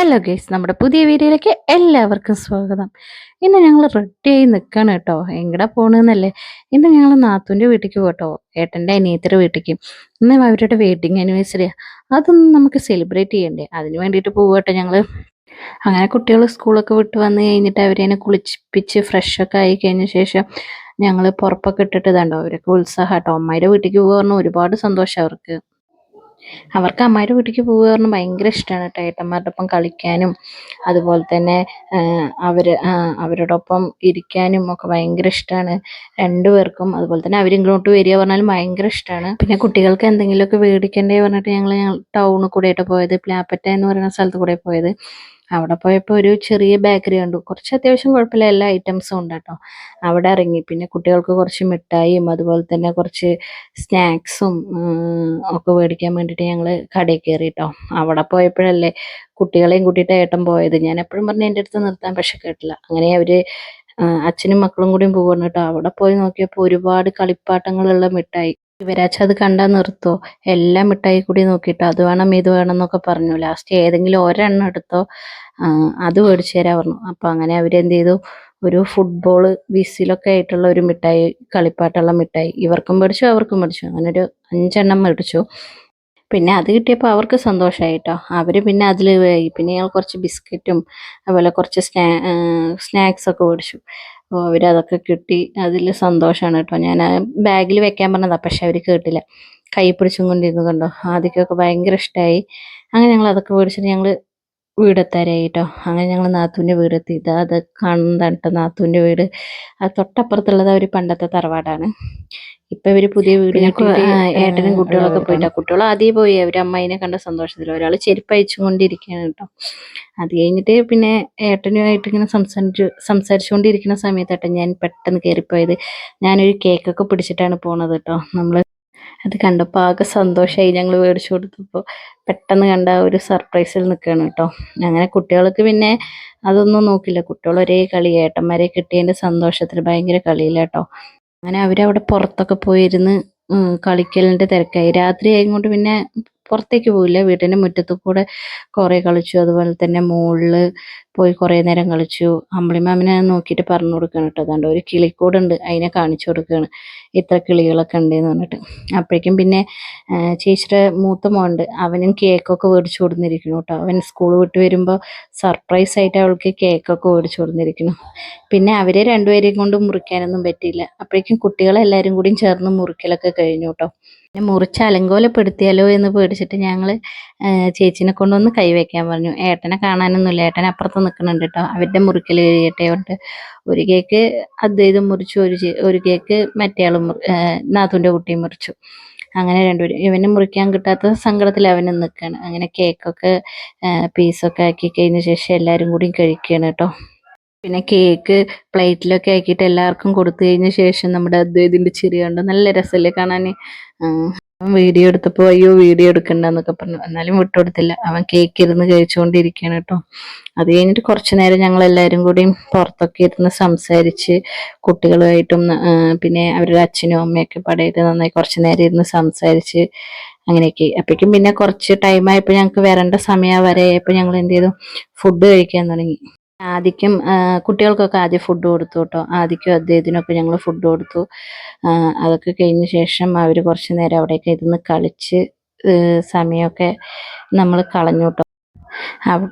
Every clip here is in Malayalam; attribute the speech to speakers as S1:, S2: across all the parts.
S1: ഹലോ ഗേസ് നമ്മുടെ പുതിയ വീഡിയോയിലേക്ക് എല്ലാവർക്കും സ്വാഗതം. ഇന്ന് ഞങ്ങൾ റെഡിയായി നിൽക്കണം കേട്ടോ. എങ്ങടെ പോണെന്നല്ലേ? ഇന്ന് ഞങ്ങൾ നാത്തൂന്റെ വീട്ടിലേക്ക് പോട്ടോ ഏട്ടന്റെ അനിയത്തിന്റെ വീട്ടിലേക്ക് ഇന്ന് അവരുടെ വെഡിങ് ആനിവേഴ്സറിയാണ് അതൊന്നും നമുക്ക് സെലിബ്രേറ്റ് ചെയ്യണ്ടേ? അതിന് വേണ്ടിയിട്ട് പോവട്ടോ ഞങ്ങൾ അങ്ങനെ കുട്ടികൾ സ്കൂളൊക്കെ വിട്ട് വന്ന് കഴിഞ്ഞിട്ട് അവരെ കുളിപ്പിച്ച് ഫ്രഷൊക്കെ ആയി കഴിഞ്ഞ ശേഷം ഞങ്ങൾ പുറപ്പൊക്കെ ഇട്ടിട്ട് ഇതാണ്ടോ അവരൊക്കെ ഉത്സാഹം കേട്ടോ അമ്മയുടെ വീട്ടിലേക്ക് പോകുന്ന ഒരുപാട് സന്തോഷം അവർക്ക്. അവർക്ക് അമ്മയുടെ വീട്ടിലേക്ക് പോകുക പറഞ്ഞാൽ ഭയങ്കര ഇഷ്ടമാണ് കേട്ടോ ഏട്ടന്മാരുടെ ഒപ്പം കളിക്കാനും. അതുപോലെ തന്നെ അവർ അവരോടൊപ്പം ഇരിക്കാനും ഒക്കെ ഭയങ്കര ഇഷ്ടമാണ് രണ്ടുപേർക്കും അതുപോലെ തന്നെ അവരിങ്ങോട്ട് വരിക പറഞ്ഞാലും ഭയങ്കര ഇഷ്ടമാണ് പിന്നെ കുട്ടികൾക്ക് എന്തെങ്കിലുമൊക്കെ മേടിക്കണ്ടേ പറഞ്ഞിട്ട് ഞങ്ങൾ ടൗണിൽ കൂടെ ആയിട്ട് പോയത്. പ്ലാപ്പറ്റ എന്ന് പറയുന്ന സ്ഥലത്ത് കൂടെ പോയത്. അവിടെ പോയപ്പോൾ ഒരു ചെറിയ ബേക്കറി കണ്ടു. കുറച്ച് അത്യാവശ്യം കുഴപ്പമില്ല എല്ലാ ഐറ്റംസും ഉണ്ട് കേട്ടോ. അവിടെ ഇറങ്ങി. പിന്നെ കുട്ടികൾക്ക് കുറച്ച് മിഠായിയും അതുപോലെ തന്നെ കുറച്ച് സ്നാക്സും ഒക്കെ മേടിക്കാൻ വേണ്ടിയിട്ട് ഞങ്ങൾ കടയിൽ കയറി കേട്ടോ. അവിടെ പോയപ്പോഴല്ലേ കുട്ടികളെയും കൂട്ടിയിട്ട് ഏട്ടൻ പോയത്. ഞാൻ എപ്പോഴും പറഞ്ഞു എന്റെ അടുത്ത് നിർത്താൻ പക്ഷെ കേട്ടില്ല. അങ്ങനെ അവർ അച്ഛനും മക്കളും കൂടിയും പോകുന്നു കേട്ടോ. അവിടെ പോയി നോക്കിയപ്പോൾ ഒരുപാട് കളിപ്പാട്ടങ്ങളുള്ള മിഠായി. ഇവരാച്ച അത് കണ്ടാൽ നിർത്തോ. എല്ലാം മിഠായി കൂടി നോക്കിയിട്ട് അത് വേണം ഇത് വേണം എന്നൊക്കെ പറഞ്ഞു. ലാസ്റ്റ് ഏതെങ്കിലും ഒരെണ്ണം എടുത്തോ. അത് മേടിച്ചു തരാൻ പറഞ്ഞു. അപ്പൊ അങ്ങനെ അവരെന്ത് ചെയ്തു? ഒരു ഫുട്ബോൾ വിസിലൊക്കെ ആയിട്ടുള്ള ഒരു മിഠായി കളിപ്പാട്ടുള്ള മിഠായി ഇവർക്കും മേടിച്ചു അവർക്കും മേടിച്ചു. അങ്ങനെ ഒരു അഞ്ചെണ്ണം മേടിച്ചു. പിന്നെ അത് കിട്ടിയപ്പോൾ അവർക്ക് സന്തോഷമായി കേട്ടോ അവർ പിന്നെ അതിൽ പിന്നെ ഞങ്ങൾ കുറച്ച് ബിസ്ക്കറ്റും അതുപോലെ കുറച്ച് സ്നാ സ്നാക്സൊക്കെ മേടിച്ചു. അപ്പോൾ അവരതൊക്കെ കിട്ടി. അതിൽ സന്തോഷമാണ് കേട്ടോ. ഞാൻ ബാഗിൽ വെക്കാൻ പറഞ്ഞതാണ് പക്ഷെ അവർ കേട്ടില്ല. കൈ പിടിച്ചും കൊണ്ടിരുന്നു കണ്ടോ? ആദ്യമൊക്കെ ഭയങ്കര ഇഷ്ടമായി അങ്ങനെ ഞങ്ങൾ അതൊക്കെ മേടിച്ചിട്ട് ഞങ്ങൾ വീടെത്താറായി കേട്ടോ അങ്ങനെ ഞങ്ങൾ നാത്തൂന്റെ വീടെത്തി. ഇതാ അത് കാണുന്നതാണ് കേട്ടോ നാത്തൂന്റെ വീട്. അത് തൊട്ടപ്പുറത്തുള്ളത് ഒരു പണ്ടത്തെ തറവാടാണ്. ഇപ്പൊ ഇവർ പുതിയ വീട് ഏട്ടനും കുട്ടികളൊക്കെ പോയിട്ടാ. കുട്ടികൾ ആദ്യം പോയി. അവർ അമ്മായിനെ കണ്ട സന്തോഷത്തിൽ ഒരാൾ ചെരുപ്പ് അയച്ചുകൊണ്ടിരിക്കുകയാണ് കേട്ടോ. അത് കഴിഞ്ഞിട്ട് പിന്നെ ഏട്ടനുമായിട്ട് ഇങ്ങനെ സംസാരിച്ചു സംസാരിച്ചുകൊണ്ടിരിക്കുന്ന സമയത്താട്ടോ ഞാൻ പെട്ടെന്ന് കയറിപ്പോയത് ഞാനൊരു കേക്കൊക്കെ പിടിച്ചിട്ടാണ് പോണത് കേട്ടോ. നമ്മൾ അത് കണ്ടപ്പോൾ ആകെ സന്തോഷമായി ഞങ്ങൾ മേടിച്ചു കൊടുത്തപ്പോൾ പെട്ടെന്ന് കണ്ട ഒരു സർപ്രൈസിൽ നിൽക്കുകയാണ് കേട്ടോ. അങ്ങനെ കുട്ടികൾക്ക് പിന്നെ അതൊന്നും നോക്കില്ല. കുട്ടികൾ ഒരേ കളി ഏട്ടന്മാരെ കിട്ടിയതിന്റെ സന്തോഷത്തിൽ ഭയങ്കര കളിയില്ല കേട്ടോ. അങ്ങനെ അവരവിടെ പുറത്തൊക്കെ പോയിരുന്ന് കളിക്കലിന്റെ തിരക്കായി. രാത്രി ആയതുകൊണ്ട് പിന്നെ പുറത്തേക്ക് പോയില്ല വീട്ടിന്റെ മുറ്റത്ത് കൂടെ കുറേ കളിച്ചു. അതുപോലെ തന്നെ മുകളിൽ പോയി കുറേ നേരം കളിച്ചു. അമ്പിളിമാമിനെ നോക്കിയിട്ട് പറഞ്ഞു കൊടുക്കുകയാണ് കേട്ടോ. അതുകൊണ്ട് ഒരു കിളിക്കൂടുണ്ട് അതിനെ കാണിച്ചു കൊടുക്കുകയാണ്. ഇത്ര കിളികളൊക്കെ ഉണ്ടെന്ന് പറഞ്ഞിട്ട്. അപ്പോഴേക്കും പിന്നെ ചേച്ചിയുടെ മൂത്ത മോണ്ട് അവനും കേക്കൊക്കെ മേടിച്ചു കൊടുത്തിരിക്കണം കേട്ടോ. അവൻ സ്കൂൾ വിട്ട് വരുമ്പോൾ സർപ്രൈസ് ആയിട്ട് അവൾക്ക് കേക്കൊക്കെ മേടിച്ചു കൊടുത്തിരിക്കണം പിന്നെ അവരെ രണ്ടുപേരെയും കൊണ്ട് മുറിക്കാനൊന്നും പറ്റിയില്ല. അപ്പോഴേക്കും കുട്ടികളെല്ലാവരും കൂടിയും ചേർന്ന് മുറിക്കലൊക്കെ കഴിഞ്ഞു കേട്ടോ. പിന്നെ മുറിച്ച് അലങ്കോലപ്പെടുത്തിയാലോ എന്ന് പേടിച്ചിട്ട് ഞങ്ങൾ ചേച്ചിനെ കൊണ്ടൊന്ന് കൈവയ്ക്കാൻ പറഞ്ഞു. ഏട്ടനെ കാണാനൊന്നുമില്ല. ഏട്ടൻ അപ്പുറത്ത് നിൽക്കുന്നുണ്ട് കേട്ടോ. അവരുടെ മുറിക്കൽ കഴിയട്ടെ കൊണ്ട് ഒരു കേക്ക് അദ്ദേഹം മുറിച്ചു. ഒരു ഒരു കേക്ക് മറ്റേ മുറി നാത്തുന്റെ കുട്ടിയും മുറിച്ചു. അങ്ങനെ രണ്ടുപേരും. ഇവന് മുറിക്കാൻ കിട്ടാത്ത സങ്കടത്തിൽ അവന് നിൽക്കുകയാണ് അങ്ങനെ കേക്കൊക്കെ പീസൊക്കെ ആക്കി കഴിഞ്ഞ ശേഷം എല്ലാവരും കൂടി കഴിക്കുകയാണ് കേട്ടോ. പിന്നെ കേക്ക് പ്ലേറ്റിലൊക്കെ ആക്കിയിട്ട് എല്ലാവർക്കും കൊടുത്തു കഴിഞ്ഞ ശേഷം നമ്മുടെ അദ്ദേഹത്തിന്റെ ചിരി കണ്ടു. നല്ല രസമല്ലേ കാണാൻ? വീഡിയോ എടുത്തപ്പോൾ അയ്യോ വീഡിയോ എടുക്കണ്ടെന്നൊക്കെ പറഞ്ഞു. എന്നാലും വിട്ടുകൊടുത്തില്ല അവൻ കേക്ക് ഇരുന്ന് കഴിച്ചുകൊണ്ടിരിക്കുകയാണ് കേട്ടോ. അത് കഴിഞ്ഞിട്ട് കുറച്ചു നേരം ഞങ്ങൾ എല്ലാവരും കൂടി പുറത്തൊക്കെ ഇരുന്ന് സംസാരിച്ച് കുട്ടികളുമായിട്ടും പിന്നെ അവരുടെ അച്ഛനും അമ്മയൊക്കെ പടയിട്ട് നന്നായി കുറച്ചു നേരം ഇരുന്ന് സംസാരിച്ച് അങ്ങനെയൊക്കെ. അപ്പോഴേക്കും പിന്നെ കുറച്ച് ടൈമായപ്പോൾ ഞങ്ങൾക്ക് വരേണ്ട സമയം വരെ ഞങ്ങൾ എന്ത് ചെയ്തു? ഫുഡ് കഴിക്കാൻ തുടങ്ങി. ആദിക്കും കുട്ടികൾക്കൊക്കെ ആദ്യം ഫുഡ് കൊടുത്തു കേട്ടോ. ആദിക്കും അദ്ദേഹത്തിനൊക്കെ ഞങ്ങൾ ഫുഡ് കൊടുത്തു. അതൊക്കെ കഴിഞ്ഞ ശേഷം അവർ കുറച്ച് നേരം അവിടെയൊക്കെ ഇരുന്ന് കളിച്ച് സമയമൊക്കെ നമ്മൾ കളഞ്ഞു കേട്ടോ.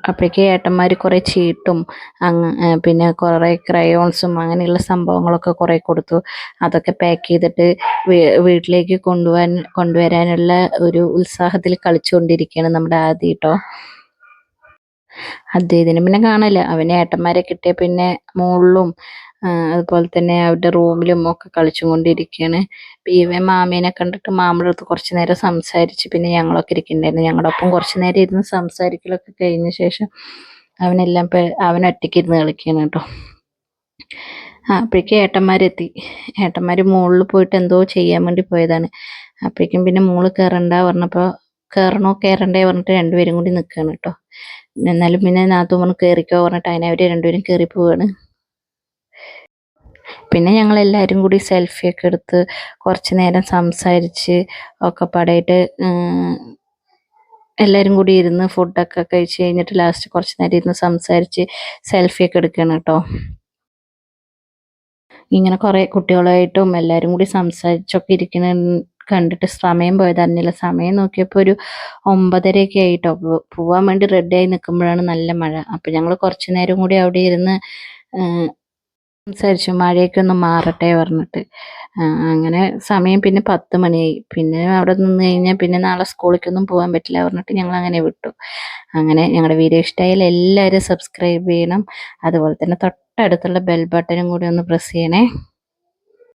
S1: അപ്പോഴേക്ക് ഏട്ടന്മാർ കുറേ ചീട്ടും അങ്ങ് പിന്നെ കുറേ ക്രയോൺസും അങ്ങനെയുള്ള സംഭവങ്ങളൊക്കെ കുറേ കൊടുത്തു. അതൊക്കെ പാക്ക് ചെയ്തിട്ട് വീട്ടിലേക്ക് കൊണ്ടുപോകാൻ കൊണ്ടുവരാനുള്ള ഒരു ഉത്സാഹത്തിൽ കളിച്ചുകൊണ്ടിരിക്കുകയാണ് നമ്മുടെ ആദ്യം കേട്ടോ. അദ്ദേഹത്തിന് പിന്നെ കാണില്ല അവന് ഏട്ടന്മാരെ കിട്ടിയ പിന്നെ മുകളിലും അതുപോലെ തന്നെ അവരുടെ റൂമിലും ഒക്കെ കളിച്ചും കൊണ്ടിരിക്കുകയാണ്. ഇവൻ മാമീനെ കണ്ടിട്ട് മാമയുടെ അടുത്ത് കുറച്ച് നേരം സംസാരിച്ച് പിന്നെ ഞങ്ങളൊക്കെ ഇരിക്കുന്നുണ്ടായിരുന്നു. ഞങ്ങളുടെ ഒപ്പം കുറച്ച് നേരം ഇരുന്ന് സംസാരിക്കലൊക്കെ കഴിഞ്ഞ ശേഷം അവനെല്ലാം അവൻ ഒറ്റയ്ക്ക് ഇരുന്ന് കളിക്കുകയാണ് കേട്ടോ. അപ്പോഴേക്കും ഏട്ടന്മാരെത്തി. ഏട്ടന്മാർ മുകളിൽ പോയിട്ട് എന്തോ ചെയ്യാൻ വേണ്ടി പോയതാണ്. അപ്പോഴേക്കും പിന്നെ മുകളിൽ കയറണ്ട പറഞ്ഞപ്പോൾ കയറണോ കയറണ്ടേ പറഞ്ഞിട്ട് രണ്ടുപേരും കൂടി നിൽക്കുകയാണ് കേട്ടോ. എന്നാലും പിന്നെ നാത്തു പറഞ്ഞു കയറിക്കോ പറഞ്ഞിട്ട് അതിനെ അവർ രണ്ടുപേരും കയറി പോവാണ് പിന്നെ ഞങ്ങൾ എല്ലാവരും കൂടി സെൽഫിയൊക്കെ എടുത്ത് കുറച്ച് നേരം സംസാരിച്ച് ഒക്കെ പടയിട്ട് എല്ലാവരും കൂടി ഇരുന്ന് ഫുഡൊക്കെ കഴിച്ച് കഴിഞ്ഞിട്ട് ലാസ്റ്റ് കുറച്ച് നേരം ഇരുന്ന് സംസാരിച്ച് സെൽഫിയൊക്കെ എടുക്കണം കേട്ടോ. ഇങ്ങനെ കുറേ കുട്ടികളായിട്ടും എല്ലാവരും കൂടി സംസാരിച്ചൊക്കെ ഇരിക്കുന്ന കണ്ടിട്ട് സമയം പോയത്. അറിഞ്ഞില്ല സമയം നോക്കിയപ്പോൾ ഒരു ഒമ്പതരയൊക്കെ ആയിട്ടോ. പോവാൻ വേണ്ടി റെഡിയായി നിൽക്കുമ്പോഴാണ് നല്ല മഴ. അപ്പം ഞങ്ങൾ കുറച്ച് നേരം കൂടി അവിടെ ഇരുന്ന് സംസാരിച്ചു. മഴയൊക്കെ ഒന്ന് മാറട്ടെ പറഞ്ഞിട്ട്. അങ്ങനെ സമയം പിന്നെ പത്ത് മണിയായി. പിന്നെ അവിടെ നിന്ന് കഴിഞ്ഞാൽ പിന്നെ നാളെ സ്കൂളിലേക്കൊന്നും പോകാൻ പറ്റില്ല പറഞ്ഞിട്ട് ഞങ്ങൾ അങ്ങനെ വിട്ടു. അങ്ങനെ ഞങ്ങളുടെ വീഡിയോ ഇഷ്ടമായാൽ എല്ലാവരും സബ്സ്ക്രൈബ് ചെയ്യണം. അതുപോലെ തന്നെ തൊട്ടടുത്തുള്ള ബെൽ ബട്ടനും കൂടി ഒന്ന് പ്രസ് ചെയ്യണേ.